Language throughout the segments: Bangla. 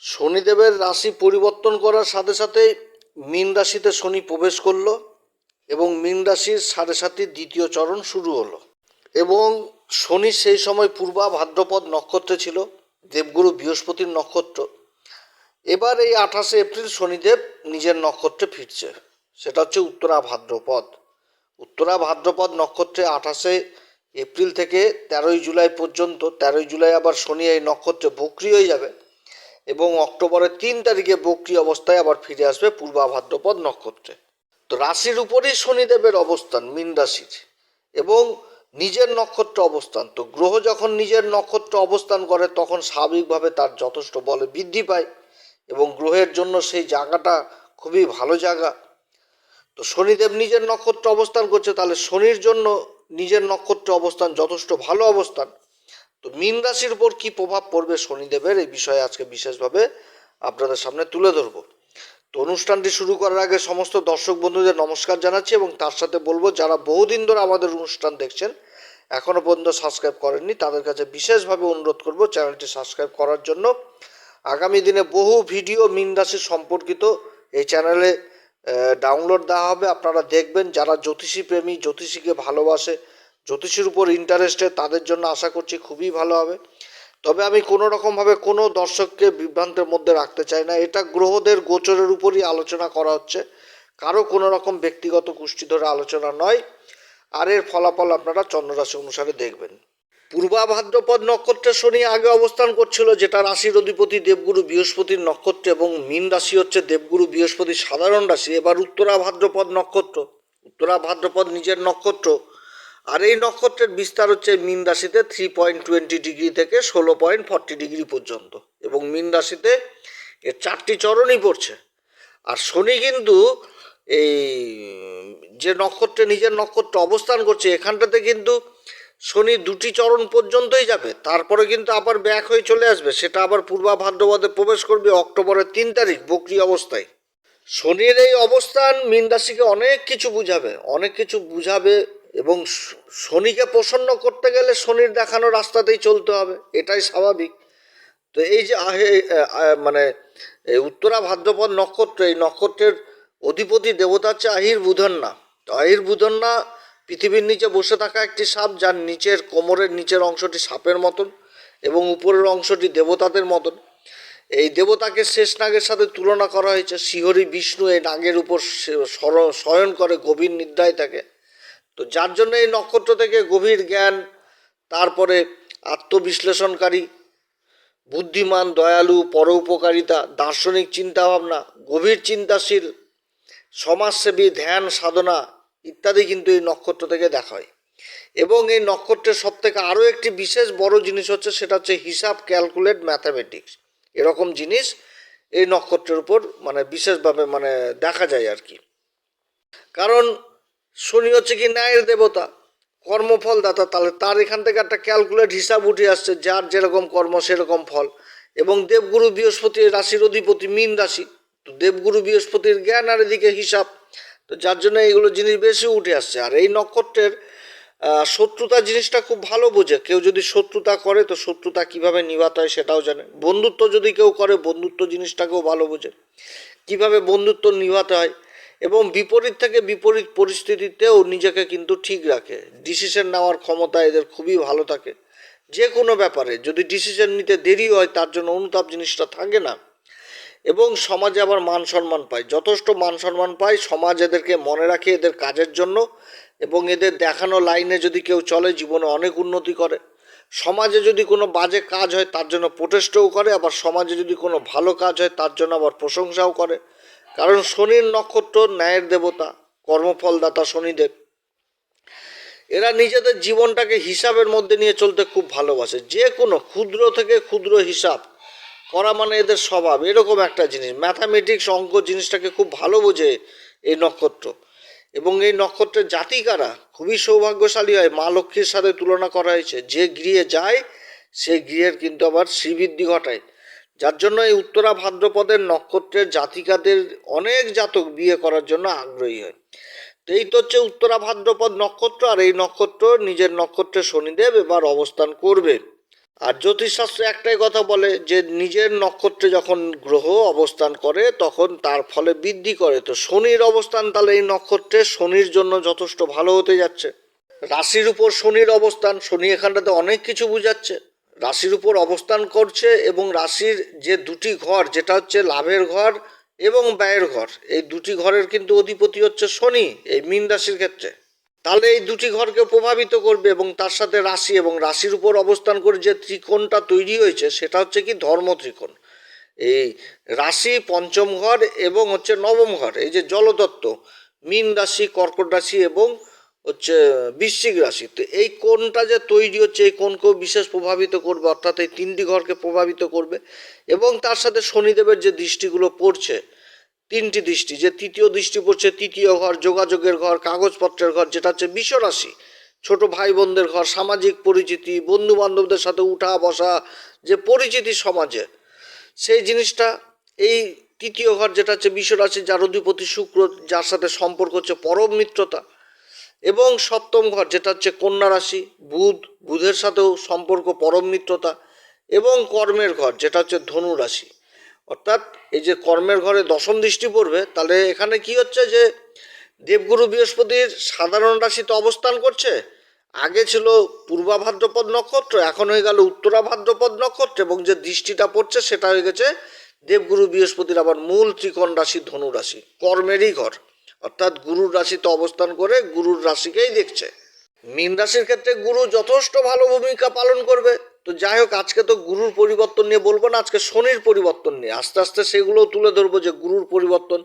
শনিদেবের রাশি পরিবর্তন করার সাথে সাথে মীন রাশিতে শনি প্রবেশ করল এবং মীন রাশির সাড়ে সাতির দ্বিতীয় চরণ শুরু হলো। এবং শনি সেই সময় পূর্বা ভাদ্রপদ নক্ষত্রে ছিল, দেবগুরু বৃহস্পতির নক্ষত্র। এবার এই আঠাশে এপ্রিল শনিদেব নিজের নক্ষত্রে ফিরছে। সেটা হচ্ছে উত্তরা ভাদ্রপদ। উত্তরা ভাদ্রপদ নক্ষত্রে আঠাশে এপ্রিল থেকে তেরোই জুলাই পর্যন্ত, তেরোই জুলাই আবার শনি এই নক্ষত্রে বক্রি হয়ে যাবে। এবং অক্টোবরের তিন তারিখে বক্রি অবস্থায় আবার ফিরে আসবে পূর্বা ভাদ্রপদ নক্ষত্রে। তো রাশির উপরেই শনিদেবের অবস্থান, মীন রাশির। এবং নিজের নক্ষত্র অবস্থান। তো গ্রহ যখন নিজের নক্ষত্র অবস্থান করে, তখন স্বাভাবিকভাবে তার যথেষ্ট বলে বৃদ্ধি পায় এবং গ্রহের জন্য সেই জায়গাটা খুবই ভালো জায়গা। তো শনিদেব নিজের নক্ষত্র অবস্থান করছে, তাহলে শনির জন্য নিজের নক্ষত্র অবস্থান, যথেষ্ট ভালো অবস্থান। তো মীন রাশির উপর কি প্রভাব পড়বে শনিদেবের? এই বিষয়ে আজকে বিশেষভাবে আপনাদের সামনে তুলে ধরবো। তো অনুষ্ঠানটি শুরু করার আগে সমস্ত দর্শক বন্ধুদের নমস্কার জানাচ্ছি এবং তার সাথে বলব, যারা বহুদিন ধরে আমাদের অনুষ্ঠান দেখছেন এখনও পর্যন্ত সাবস্ক্রাইব করেননি, তাদের কাছে বিশেষভাবে অনুরোধ করব চ্যানেলটি সাবস্ক্রাইব করার জন্য। আগামী দিনে বহু ভিডিও মিন রাশি সম্পর্কিত এই চ্যানেলে ডাউনলোড দেওয়া হবে। আপনারা দেখবেন যারা জ্যোতিষী প্রেমী, জ্যোতিষীকে ভালোবাসে জ্যোতিষীর উপর ইন্টারেস্টে তাদের জন্য আশা করছি খুবই ভালো হবে। তবে আমি কোনো রকমভাবে কোনো দর্শককে বিভ্রান্তের মধ্যে রাখতে চাই না। এটা গ্রহদের গোচরের উপরই আলোচনা করা হচ্ছে। কারও কোনো রকম ব্যক্তিগত গোষ্ঠী ধরে আলোচনা নয়। আর এর ফলাফল আপনারা চন্দ্ররাশি অনুসারে দেখবেন। পূর্বা ভাদ্রপদ নক্ষত্রে শনি আগে অবস্থান করছিল, যেটা রাশির অধিপতি দেবগুরু বৃহস্পতির নক্ষত্র এবং মীন রাশি হচ্ছে দেবগুরু বৃহস্পতির সাধারণ রাশি। এবার উত্তরা ভাদ্রপদ নক্ষত্র উত্তরা ভাদ্রপদ নিজের নক্ষত্র আর এই নক্ষত্রের বিস্তার হচ্ছে মীন রাশিতে থ্রি পয়েন্ট টোয়েন্টি ডিগ্রি থেকে ষোলো পয়েন্ট ফর্টি ডিগ্রি পর্যন্ত এবং মীন রাশিতে এর চারটি চরণই পড়ছে। আর শনি কিন্তু এই যে নক্ষত্রে নিজের নক্ষত্র অবস্থান করছে, এখানটাতে কিন্তু শনি দুটি চরণ পর্যন্তই যাবে। তারপরে কিন্তু আবার ব্যাক হয়ে চলে আসবে, সেটা আবার পূর্বা ভাদ্রপদে প্রবেশ করবে অক্টোবরের তিন তারিখ, বকরি অবস্থায়। শনির এই অবস্থান মীন রাশিকে অনেক কিছু বুঝাবে, অনেক কিছু বুঝাবে এবং শনিকে প্রসন্ন করতে গেলে শনির দেখানো রাস্তাতেই চলতে হবে, এটাই স্বাভাবিক। তো এই যে মানে উত্তরা ভাদ্রপদ নক্ষত্র, এই নক্ষত্রের অধিপতি দেবতা হচ্ছে আহির বুধন্না। তো আহির বুধন্না পৃথিবীর নিচে বসে থাকা একটি সাপ, যার নিচের কোমরের নিচের অংশটি সাপের মতন এবং উপরের অংশটি দেবতাদের মতন। এই দেবতাকে শেষ নাগের সাথে তুলনা করা হয়েছে। শিহরি বিষ্ণু এই নাগের উপর শয়ন করে, গভীর নিদ্রায় থাকে। তো যার জন্য এই নক্ষত্র থেকে গভীর জ্ঞান, তারপরে আত্মবিশ্লেষণকারী, বুদ্ধিমান, দয়ালু, পরোপকারিতা, দার্শনিক চিন্তাভাবনা, গভীর চিন্তাশীল, সমাজসেবী, ধ্যান, সাধনা ইত্যাদি কিন্তু এই নক্ষত্র থেকে দেখা হয়। এবং এই নক্ষত্রের সব থেকে আরও একটি বিশেষ বড় জিনিস হচ্ছে, সেটা হচ্ছে হিসাব, ক্যালকুলেট, ম্যাথামেটিক্স। এরকম জিনিস এই নক্ষত্রের উপর মানে বিশেষভাবে মানে দেখা যায় আর কি। কারণ শনি হচ্ছে কি ন্যায়ের দেবতা কর্মফল দাতা তাহলে তার এখান থেকে একটা ক্যালকুলেট হিসাব উঠে আসছে, যার যেরকম কর্ম সেরকম ফল। এবং দেবগুরু বৃহস্পতি রাশির অধিপতি মীন রাশি। তো দেবগুরু বৃহস্পতির জ্ঞান আর এদিকে হিসাব। তো যার জন্য এইগুলো জিনিস বেশি উঠে আসছে। আর এই নক্ষত্রের শত্রুতা জিনিসটা খুব ভালো বোঝে। কেউ যদি শত্রুতা করে, তো শত্রুতা কীভাবে নিভাতে হয় সেটাও জানে। বন্ধুত্ব যদি কেউ করে, বন্ধুত্ব জিনিসটাকেও ভালো বোঝে। কীভাবে বন্ধুত্ব নিভাতে হয় এবং বিপরীত থেকে বিপরীত পরিস্থিতিতেও নিজেকে কিন্তু ঠিক রাখে। ডিসিশন নেওয়ার ক্ষমতা এদের খুবই ভালো থাকে। যে কোনো ব্যাপারে, যদি ডিসিশন নিতে দেরি হয়, তার জন্য অনুতাপ জিনিসটা থাকে না। এবং সমাজে আবার মান সম্মান পায়। যথেষ্ট মান সম্মান পায় সমাজ এদেরকে মনে রাখে এদের কাজের জন্য এবং এদের দেখানো লাইনে যদি কেউ চলে, জীবনে অনেক উন্নতি করে। সমাজে যদি কোনো বাজে কাজ হয়, তার জন্য প্রোটেস্টও করে। আবার সমাজে যদি কোনো ভালো কাজ হয়, তার জন্য আবার প্রশংসাও করে। কারণ শনির নক্ষত্র ন্যায়ের দেবতা, কর্মফলদাতা শনিদেব। এরা নিজেদের জীবনটাকে হিসাবের মধ্যে নিয়ে চলতে খুব ভালোবাসে। যে কোনো ক্ষুদ্র থেকে ক্ষুদ্র হিসাব করা মানে এদের স্বভাব। এরকম একটা জিনিস। ম্যাথামেটিক্স অঙ্ক জিনিসটাকে খুব ভালো বোঝে এই নক্ষত্র। এবং এই নক্ষত্রের জাতিকারা খুবই সৌভাগ্যশালী হয়। মা লক্ষ্মীর সাথে তুলনা করা হয়েছে। যে গৃহে যায় সে গৃহের কিন্তু আবার শ্রীবৃদ্ধি ঘটায়। যার জন্য এই উত্তরা ভাদ্রপদের নক্ষত্রের জাতিকাদের অনেক জাতক বিয়ে করার জন্য আগ্রহী হয়। তো এই তো হচ্ছে উত্তরা ভাদ্রপদ নক্ষত্র, আর এই নক্ষত্র নিজের নক্ষত্রে শনিদেব এবার অবস্থান করবে। আর জ্যোতিষশাস্ত্রে একটাই কথা বলে যে, নিজের নক্ষত্রে যখন গ্রহ অবস্থান করে, তখন তার ফলে বৃদ্ধি করে। তো শনির অবস্থান তাহলে এই নক্ষত্রে শনির জন্য যথেষ্ট ভালো হতে যাচ্ছে। রাশির উপর শনির অবস্থান, শনি এখানটাতে অনেক কিছু বুঝাচ্ছে। রাশির উপর অবস্থান করছে এবং রাশির যে দুটি ঘর, যেটা হচ্ছে লাভের ঘর এবং ব্যয়ের ঘর, এই দুটি ঘরের কিন্তু অধিপতি হচ্ছে শনি, এই মীন রাশির ক্ষেত্রে। তাহলে এই দুটি ঘরকে প্রভাবিত করবে এবং তার সাথে রাশি এবং রাশির উপর অবস্থান করে যে ত্রিকোণটা তৈরি হয়েছে, সেটা হচ্ছে কি ধর্ম ত্রিকোণ। এই রাশি পঞ্চম ঘর এবং হচ্ছে নবম ঘর, এই যে জলতত্ত্ব, মীন রাশি, কর্কট রাশি এবং হচ্ছে বৃশ্চিক রাশি। তো এই কোনটা যে তৈরি হচ্ছে, এই কোনকেও বিশেষ প্রভাবিত করবে, অর্থাৎ এই তিনটি ঘরকে প্রভাবিত করবে। এবং তার সাথে শনিদেবের যে দৃষ্টিগুলো পড়ছে, তিনটি দৃষ্টি, যে তৃতীয় দৃষ্টি পড়ছে, তৃতীয় ঘর, যোগাযোগের ঘর, কাগজপত্রের ঘর, যেটা হচ্ছে বিশ্বরাশি ছোট ভাই বোনদের ঘর, সামাজিক পরিচিতি বন্ধু বান্ধবদের সাথে উঠা বসা, যে পরিচিতি সমাজে, সেই জিনিসটা, এই তৃতীয় ঘর যেটা হচ্ছে বিশ্বরাশি যার অধিপতি শুক্র, যার সাথে সম্পর্ক হচ্ছে পরম মিত্রতা। এবং সপ্তম ঘর, যেটা হচ্ছে কন্যা রাশি, বুধ, বুধের সাথেও সম্পর্ক, পরম মিত্রতা এবং কর্মের ঘর, যেটা হচ্ছে ধনু রাশি। অর্থাৎ এই যে কর্মের ঘরে দশম দৃষ্টি পড়বে, তাহলে এখানে কি হচ্ছে যে দেবগুরু বৃহস্পতির সাধারণ রাশিতে অবস্থান করছে। আগে ছিল পূর্বা ভাদ্রপদ নক্ষত্র, এখন হয়ে গেল উত্তরা ভাদ্রপদ নক্ষত্র এবং যে দৃষ্টিটা পড়ছে সেটা হয়ে গেছে দেবগুরু বৃহস্পতির আবার মূল ত্রিকোণ রাশি, ধনু রাশি, কর্মেরই ঘর। অর্থাৎ গুরুর রাশিতে অবস্থান করে গুরুর রাশিকেই দেখছে। মীন রাশির ক্ষেত্রে গুরু যথেষ্ট ভালো ভূমিকা পালন করবে। তো যাই হোক, আজকে তো গুরুর পরিবর্তন নিয়ে বলব না, আজকে শনির পরিবর্তন নিয়ে। আস্তে আস্তে সেগুলোও তুলে ধরবো যে গুরুর পরিবর্তন,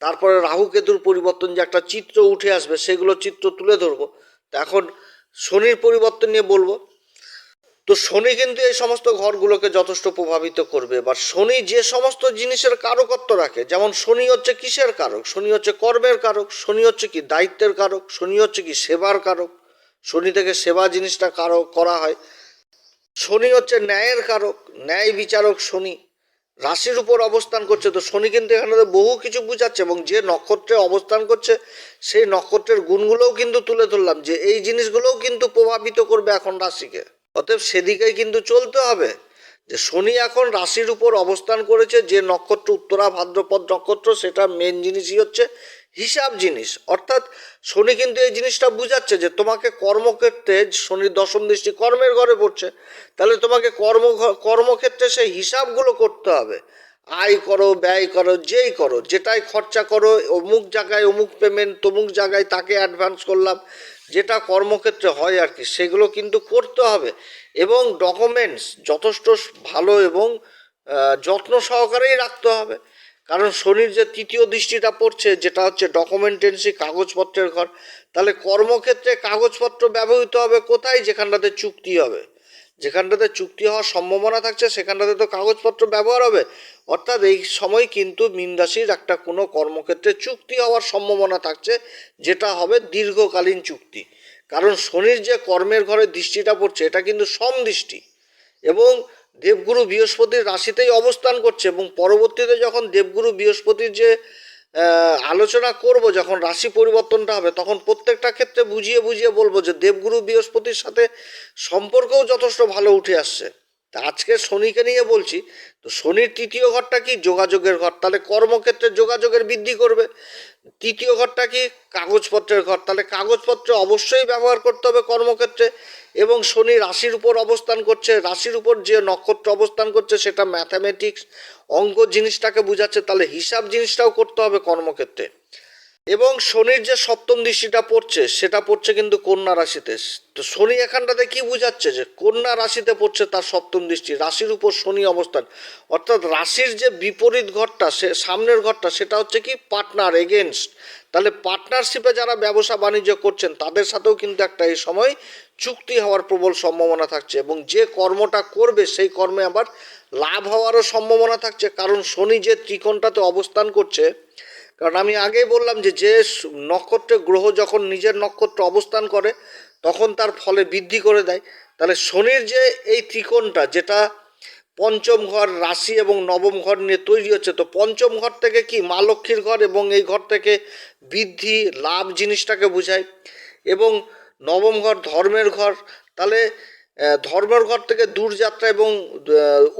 তারপরে রাহু কেতুর পরিবর্তন, যে একটা চিত্র উঠে আসবে, সেগুলো চিত্র তুলে ধরবো। তো এখন শনির পরিবর্তন নিয়ে বলব তো শনি কিন্তু এই সমস্ত ঘরগুলোকে যথেষ্ট প্রভাবিত করবে। বা শনি যে সমস্ত জিনিসের কারকত্ব রাখে, যেমন শনি হচ্ছে কিসের কারক? শনি হচ্ছে কর্মের কারক, শনি হচ্ছে কি দায়িত্বের কারক, শনি হচ্ছে কি সেবার কারক, শনি থেকে সেবা জিনিসটা কারক করা হয়। শনি হচ্ছে ন্যায়ের কারক, ন্যায় বিচারক শনি। রাশির উপর অবস্থান করছে, তো শনি কিন্তু এখানে বহু কিছু বুঝাচ্ছে এবং যে নক্ষত্রে অবস্থান করছে, সেই নক্ষত্রের গুণগুলোও কিন্তু তুলে ধরলাম যে এই জিনিসগুলোও কিন্তু প্রভাবিত করবে এখন রাশিকে। অতএব সেদিকেই কিন্তু চলতে হবে। যে শনি এখন রাশির উপর অবস্থান করেছে, যে নক্ষত্র উত্তরা, ভাদ্রপদ নক্ষত্র, সেটা মেন জিনিসই হচ্ছে হিসাব জিনিস। অর্থাৎ শনি কিন্তু এই জিনিসটা বুঝাচ্ছে যে তোমাকে কর্মক্ষেত্রে শনির দশম দৃষ্টি কর্মের ঘরে পড়ছে, তাহলে তোমাকে কর্ম কর্মক্ষেত্রে সেই হিসাবগুলো করতে হবে। আয় করো, ব্যয় করো, যেই করো, যেটাই খরচা করো, অমুক জায়গায় অমুক পেমেন্ট তমুক জায়গায় তাকে অ্যাডভান্স করলাম, যেটা কর্মক্ষেত্রে হয় আর কি, সেগুলো কিন্তু করতে হবে। এবং ডকুমেন্টস যথেষ্ট ভালো এবং যত্ন সহকারেই রাখতে হবে। কারণ শনির যে তৃতীয় দৃষ্টিটা পড়ছে, যেটা হচ্ছে ডকুমেন্টেন্সি কাগজপত্রের ঘর, তাহলে কর্মক্ষেত্রে কাগজপত্র ব্যবহৃত হবে কোথায়? যেখানটাতে চুক্তি হবে। যেখানটাতে চুক্তি হওয়ার সম্ভাবনা থাকছে, সেখানটাতে তো কাগজপত্র ব্যবহার হবে। অর্থাৎ এই সময় কিন্তু মীন রাশির একটা কোনো কর্মক্ষেত্রে চুক্তি হওয়ার সম্ভাবনা থাকছে, যেটা হবে দীর্ঘকালীন চুক্তি। কারণ শনির যে কর্মের ঘরে দৃষ্টিটা পড়ছে, এটা কিন্তু সমদৃষ্টি। এবং দেবগুরু বৃহস্পতির রাশিতেই অবস্থান করছে এবং পরবর্তীতে যখন দেবগুরু বৃহস্পতির যে আলোচনা করব যখন রাশি পরিবর্তনটা হবে, তখন প্রত্যেকটা ক্ষেত্রে বুঝিয়ে বুঝিয়ে বলব যে দেবগুরু বৃহস্পতির সাথে সম্পর্কও যথেষ্ট ভালো উঠে আসছে। তা আজকে শনিকে নিয়ে বলছি, তো শনির তৃতীয় ঘরটা কি যোগাযোগের ঘর? তাহলে কর্মক্ষেত্রে যোগাযোগের বৃদ্ধি করবে। তৃতীয় ঘরটা কি কাগজপত্রের ঘর? তাহলে কাগজপত্র অবশ্যই ব্যবহার করতে হবে কর্মক্ষেত্রে। এবং শনি রাশির উপর অবস্থান করছে, রাশির উপর যে নক্ষত্র অবস্থান করছে সেটা ম্যাথামেটিক্স অঙ্ক জিনিসটাকে বোঝাচ্ছে। তাহলে হিসাব জিনিসটাও করতে হবে কর্মক্ষেত্রে। এবং শনির যে সপ্তম দৃষ্টিটা পড়ছে, সেটা পড়ছে কিন্তু কন্যা রাশিতে। তো শনি এখানটাতে কি বোঝাচ্ছে যে কন্যা রাশিতে পড়ছে তার সপ্তম দৃষ্টি, রাশির উপর শনি অবস্থান। অর্থাৎ রাশির যে বিপরীত ঘরটা, সে সামনের ঘরটা, সেটা হচ্ছে কি পার্টনার এগেনস্ট তাহলে পার্টনারশিপে যারা ব্যবসা বাণিজ্য করছেন, তাদের সাথেও কিন্তু একটা এই সময় চুক্তি হওয়ার প্রবল সম্ভাবনা থাকছে এবং যে কর্মটা করবে, সেই কর্মে আবার লাভ হওয়ারও সম্ভাবনা থাকছে। কারণ শনি যে ত্রিকোণটাতে অবস্থান করছে কারণ আমি আগেই বললাম যে যে নক্ষত্রে গ্রহ যখন নিজের নক্ষত্র অবস্থান করে, তখন তার ফলে বৃদ্ধি করে দেয়। তাহলে শনির যে এই ত্রিকোণটা, যেটা পঞ্চম ঘর রাশি এবং নবম ঘর নিয়ে তৈরি হচ্ছে, তো পঞ্চম ঘর থেকে কি মা লক্ষ্মীর ঘর এবং এই ঘর থেকে বৃদ্ধি, লাভ জিনিসটাকে বোঝায়। এবং নবম ঘর ধর্মের ঘর, তাহলে ধর্মের ঘর থেকে দূরযাত্রা এবং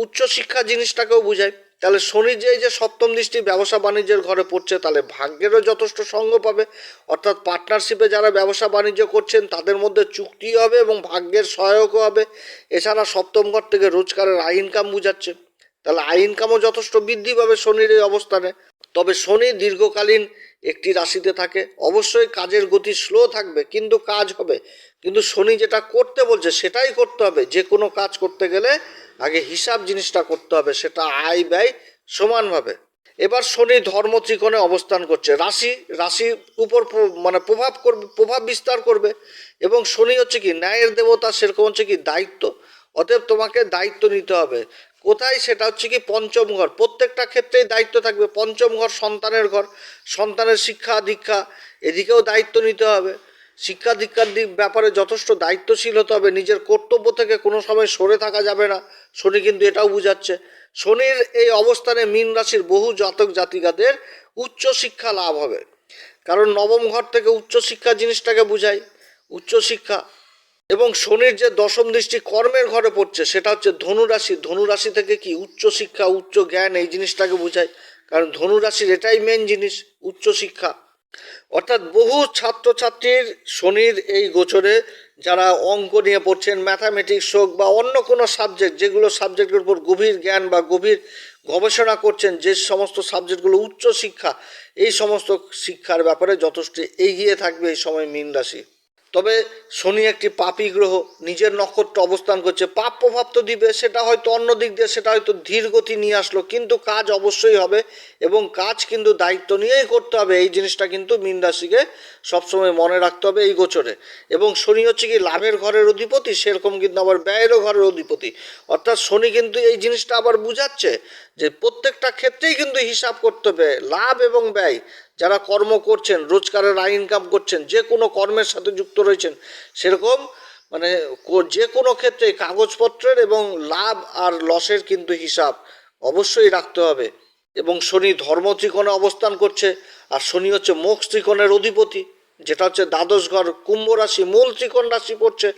উচ্চশিক্ষা জিনিসটাকেও বোঝায়। তাহলে শনি যে যে সপ্তম দৃষ্টি ব্যবসা বাণিজ্যের ঘরে পড়ছে, তাহলে ভাগ্যেরও যথেষ্ট সঙ্গ পাবে। অর্থাৎ পার্টনারশিপে যারা ব্যবসা বাণিজ্য করছেন, তাদের মধ্যে চুক্তি হবে এবং ভাগ্যের সহায়কও হবে। এছাড়া সপ্তম ঘর থেকে রোজগারের আই ইনকাম বোঝাচ্ছে। তাহলে আই ইনকামও যথেষ্ট বৃদ্ধি পাবে শনির এই অবস্থানে। তবে শনি দীর্ঘকালীন একটি রাশিতে থাকে। অবশ্যই কাজের গতি স্লো থাকবে, কিন্তু কাজ হবে। কিন্তু শনি যেটা করতে বলছে, সেটাই করতে হবে। যে কোনো কাজ করতে গেলে আগে হিসাব জিনিসটা করতে হবে, সেটা আয় ব্যয় সমানভাবে। এবার শনি ধর্ম ত্রিকোণে অবস্থান করছে। রাশি, রাশির উপর প্র- মানে প্রভাব করবে, প্রভাব বিস্তার করবে। এবং শনি হচ্ছে কি, ন্যায়ের দেবতা সেরকম হচ্ছে কি, দায়িত্ব। অতএব তোমাকে দায়িত্ব নিতে হবে। কোথায় সেটা হচ্ছে কি, পঞ্চম ঘর। প্রত্যেকটা ক্ষেত্রেই দায়িত্ব থাকবে। পঞ্চম ঘর সন্তানের ঘর, সন্তানের শিক্ষা, দীক্ষা, এদিকেও দায়িত্ব নিতে হবে। শিক্ষা দীক্ষার দিক ব্যাপারে যথেষ্ট দায়িত্বশীল হতে হবে। নিজের কর্তব্য থেকে কোনো সময় সরে থাকা যাবে না। শনি কিন্তু এটাও বুঝাচ্ছে। শনির এই অবস্থানে মীন রাশির বহু জাতক জাতিকাদের উচ্চ শিক্ষা লাভ হবে। কারণ নবম ঘর থেকে উচ্চশিক্ষা জিনিসটাকে বোঝায় উচ্চশিক্ষা এবং শনির যে দশম দৃষ্টি কর্মের ঘরে পড়ছে, সেটা হচ্ছে ধনুরাশি। ধনুরাশি থেকে কি? উচ্চশিক্ষা উচ্চ জ্ঞান, এই জিনিসটাকে বোঝায় কারণ ধনুরাশির এটাই মেন জিনিস উচ্চশিক্ষা অর্থাৎ বহু ছাত্রছাত্রীর শনির এই গোচরে যারা অঙ্ক নিয়ে পড়ছেন ম্যাথামেটিক্স হোক বা অন্য কোনো সাবজেক্ট যেগুলো সাবজেক্টের উপর গভীর জ্ঞান বা গভীর গবেষণা করছেন, যে সমস্ত সাবজেক্টগুলো উচ্চ শিক্ষা এই সমস্ত শিক্ষার ব্যাপারে যথেষ্ট এগিয়ে থাকবে এই সময় মীন রাশি। তবে শনি একটি পাপী গ্রহ, নিজের নক্ষত্র অবস্থান করছে। পাপ প্রভাব তো দিবে, সেটা হয়তো অন্য দিক দিয়ে, সেটা হয়তো ধীর গতি নিয়ে আসলো, কিন্তু কাজ অবশ্যই হবে এবং কাজ কিন্তু দায়িত্ব নিয়েই করতে হবে। এই জিনিসটা কিন্তু মীন রাশিকে সবসময় মনে রাখতে হবে এই গোচরে। এবং শনি হচ্ছে কি, লাভের ঘরের অধিপতি, সেরকম কিন্তু আবার ব্যয়েরও ঘরের অধিপতি। অর্থাৎ শনি কিন্তু এই জিনিসটা আবার বুঝাচ্ছে যে প্রত্যেকটা ক্ষেত্রেই কিন্তু হিসাব করতে হবে, লাভ এবং ব্যয়। যারা কর্ম করছেন, রোজগারের আয় ইনকাম করছেন, যে কোনো কর্মের সাথে যুক্ত রয়েছেন, সেরকম মানে যে কোনো ক্ষেত্রে কাগজপত্রের এবং লাভ আর লসের কিন্তু হিসাব অবশ্যই রাখতে হবে। এবং শনি ধর্ম ত্রিকোণে অবস্থান করছে, আর শনি হচ্ছে মোক্ষ ত্রিকোণের অধিপতি, যেটা হচ্ছে দ্বাদশ ঘর, কুম্ভ রাশি, মূল ত্রিকোণ রাশি পড়ছে,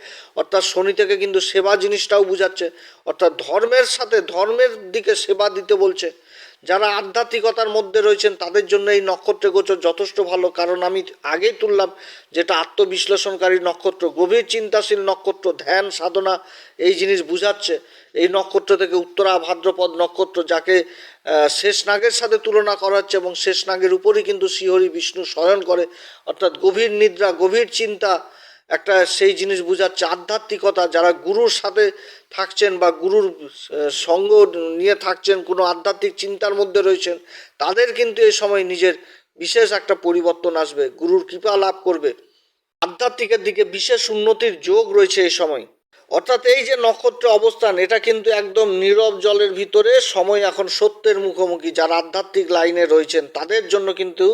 অর্থাৎ শনি থেকে কিন্তু সেবা জিনিসটাও বুঝাচ্ছে, অর্থাৎ ধর্মের সাথে ধর্মের দিকে সেবা দিতে বলছে। যারা আধ্যাত্মিকতার মধ্যে রয়েছেন তাদের জন্য এই নক্ষত্র গোচর যথেষ্ট ভালো। কারণ আমি আগেই তুললাম যেটা আত্মবিশ্লেষণকারী নক্ষত্র গভীর চিন্তাশীল নক্ষত্র ধ্যান সাধনা এই জিনিস বুঝাচ্ছে। এই নক্ষত্র থেকে উত্তরা ভাদ্রপদ নক্ষত্র যাকে আহ, শেষ নাগের সাথে তুলনা করা হচ্ছে এবং শেষ নাগের উপরই কিন্তু শ্রীহরি বিষ্ণু শয়ন করে। অর্থাৎ গভীর নিদ্রা গভীর চিন্তা একটা সেই জিনিস বোঝাচ্ছে আধ্যাত্মিকতা, যারা গুরুর সাথে থাকছেন বা গুরুর সঙ্গ নিয়ে থাকছেন, কোনো আধ্যাত্মিক চিন্তার মধ্যে রয়েছেন, তাদের কিন্তু এই সময় নিজের বিশেষ একটা পরিবর্তন আসবে, গুরুর কৃপা লাভ করবে। আধ্যাত্মিকের দিকে বিশেষ উন্নতির যোগ রয়েছে এই সময়। অর্থাৎ এই যে নক্ষত্র অবস্থান, এটা কিন্তু একদম নীরব জলের ভিতরে, সময় এখন সত্যের মুখোমুখি, যারা আধ্যাত্মিক লাইনে রয়েছেন, তাদের জন্য কিন্তু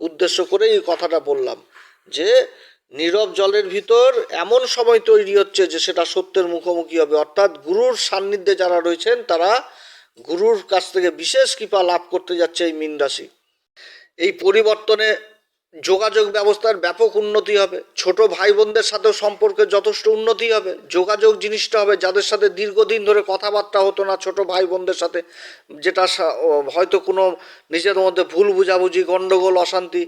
উদ্দেশ্য করে এই কথাটা বললাম যে নীরব জলের ভিতর এমন সময় তৈরি হচ্ছে যে সেটা সত্যের মুখোমুখি হবে। অর্থাৎ গুরুর সান্নিধ্যে যারা রয়েছেন, তারা গুরুর কাছ থেকে বিশেষ কৃপা লাভ করতে যাচ্ছে এই মীন রাশি। এই পরিবর্তনে যোগাযোগ ব্যবস্থার ব্যাপক উন্নতি হবে। ছোট ভাই বোনদের সাথেও সম্পর্কে যথেষ্ট উন্নতি হবে। যোগাযোগ জিনিসটা হবে যাদের সাথে দীর্ঘদিন ধরে কথাবার্তা হতো না, ছোট ভাই বোনদের সাথে, যেটা হয়তো কোনো নিজের মধ্যে ভুল বুঝাবুঝি গণ্ডগোল অশান্তি,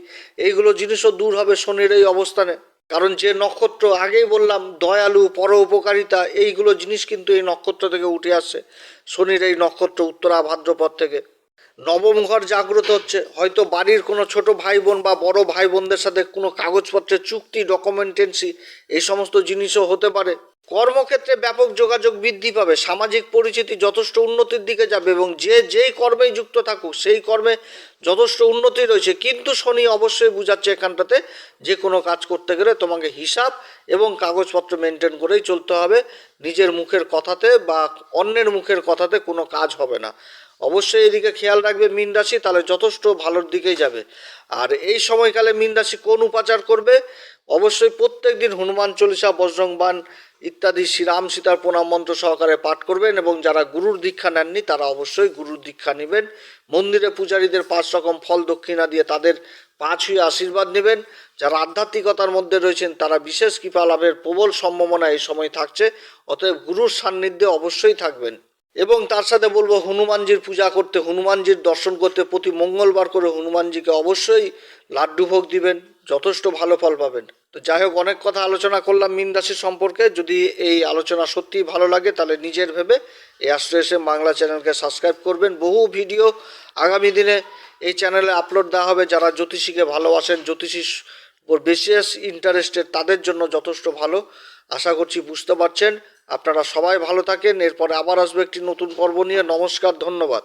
এইগুলো জিনিসও দূর হবে শনির এই অবস্থানে। কারণ যে নক্ষত্র আগেই বললাম, দয়ালু, পর উপকারিতা, এইগুলো জিনিস কিন্তু এই নক্ষত্র থেকে উঠে আসছে শনির এই নক্ষত্র উত্তরা ভাদ্রপদ থেকে। নবম ঘর জাগ্রত হচ্ছে। হয়তো বাড়ির কোনো ছোট ভাই বোন বা বড় ভাই বোনদের সাথে কোনো কাগজপত্রের চুক্তি ডকুমেন্টেন্সি এই সমস্ত জিনিসও হতে পারে। কর্মক্ষেত্রে ব্যাপক যোগাযোগ বৃদ্ধি পাবে, সামাজিক পরিচিতি যথেষ্ট উন্নতির দিকে যাবে এবং যে যেই কর্মেই যুক্ত থাকুক, সেই কর্মে যথেষ্ট উন্নতি রয়েছে। কিন্তু শনি অবশ্যই বুঝাচ্ছে এখানটাতে যে কোনো কাজ করতে গেলে তোমাকে হিসাব এবং কাগজপত্র মেনটেন করেই চলতে হবে। নিজের মুখের কথাতে বা অন্যের মুখের কথাতে কোনো কাজ হবে না। অবশ্যই এদিকে খেয়াল রাখবে মীন রাশি, তাহলে যথেষ্ট ভালোর দিকেই যাবে। আর এই সময়কালে মীন রাশি কোন উপাচার করবে? অবশ্যই প্রত্যেক দিন হনুমান চল্লিশা, বজরং বান ইত্যাদি শ্রীরাম সীতার প্রণাম মন্ত্র সহকারে পাঠ করবেন এবং যারা গুরুর দীক্ষা নেননি, তারা অবশ্যই গুরুর দীক্ষা নেবেন। মন্দিরে পূজারীদের পাঁচ রকম ফল দক্ষিণা দিয়ে তাদের পাঁচ হয়ে আশীর্বাদ নেবেন। যারা আধ্যাত্মিকতার মধ্যে রয়েছেন, তারা বিশেষ কৃপা লাভের প্রবল সম্ভাবনা এই সময় থাকছে। অতএব গুরুর সান্নিধ্যে অবশ্যই থাকবেন। এবং তার সাথে বলব, হনুমানজির পূজা করতে, হনুমানজির দর্শন করতে প্রতি মঙ্গলবার করে হনুমানজিকে অবশ্যই লাড্ডু ভোগ দিবেন, যথেষ্ট ভালো ফল পাবেন। তো যাই হোক, অনেক কথা আলোচনা করলাম মিন রাশি সম্পর্কে। যদি এই আলোচনা সত্যিই ভালো লাগে, তাহলে নিজের ভেবে এই আশ্রয় এসে বাংলা চ্যানেলকে সাবস্ক্রাইব করবেন। বহু ভিডিও আগামী দিনে এই চ্যানেলে আপলোড দেওয়া হবে। যারা জ্যোতিষীকে ভালোবাসেন, জ্যোতিষীর উপর বেশি ইন্টারেস্টেড, তাদের জন্য যথেষ্ট ভালো। আশা করছি বুঝতে পারছেন। আপনারা সবাই ভালো থাকেন। এরপরে আবার আসবে একটি নতুন পর্ব নিয়ে। নমস্কার, ধন্যবাদ।